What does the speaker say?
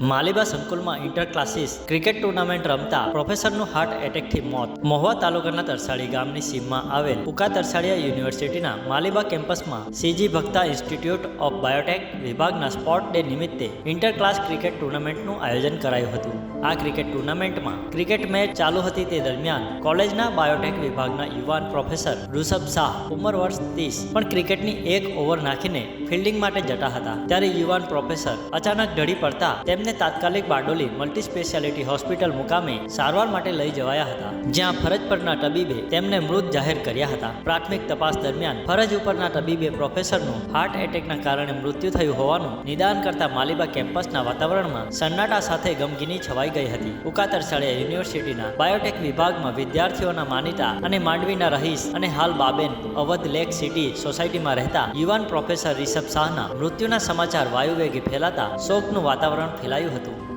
માલીબા સંકુલમાં inter classes cricket tournament રમતા પ્રોફેસરનું heart એટેકથી મોત. મહુવા તાલુકાના તરસાળી ગામની સીમમાં આવેલ ઉકા તરસાડિયા યુનિવર્સિટીના માલિબા કેમ્પસમાં CG Bhakta institute of biotech વિભાગના સ્પોર્ટ ડે નિમિત્તે ઇન્ટર ક્લાસ ક્રિકેટ ટુર્નામેન્ટનું આયોજન કરાયું હતું. આ ક્રિકેટ ટુર્નામેન્ટમાં ક્રિકેટ મેચ ચાલુ હતી તે દરમિયાન કોલેજના બાયોટેક વિભાગના યુવાન પ્રોફેસર ઋષભ શાહ ઉંમર વર્ષ ત્રીસ પણ ક્રિકેટની એક ઓવર નાખીને ફિલ્ડિંગ માટે જતા હતા. ત્યારે યુવાન પ્રોફેસર અચાનક ઢળી પડતા તેમને તાત્કાલિક બારડોલી મલ્ટી સ્પેશિયાલિટી હોસ્પિટલ મુકામે સારવાર માટે લઈ જવાયા હતા. જ્યાં ફરજ પરના તબીબે તેમને મૃત જાહેર કર્યા હતા. પ્રાથમિક તપાસ દરમિયાન ફરજ ઉપરના તબીબે પ્રોફેસરનું હાર્ટ એટેકના કારણે મૃત્યુ થયું હોવાનું નિદાન કરતા માલિબા કેમ્પસના વાતાવરણમાં સન્નાટા સાથે ગમગીની છવાઈ ગઈ હતી. ઉકાતર શાળા યુનિવર્સિટીના બાયોટેક વિભાગમાં વિદ્યાર્થીઓના માનીતા અને માંડવીના રહીશ અને હાલ બાબેન અવધ લેક સિટી સોસાયટીમાં રહેતા યુવાન પ્રોફેસર રિષભ શાહના મૃત્યુના સમાચાર વાયુવેગે ફેલાતા શોકનું વાતાવરણ ફેલાયું હતું.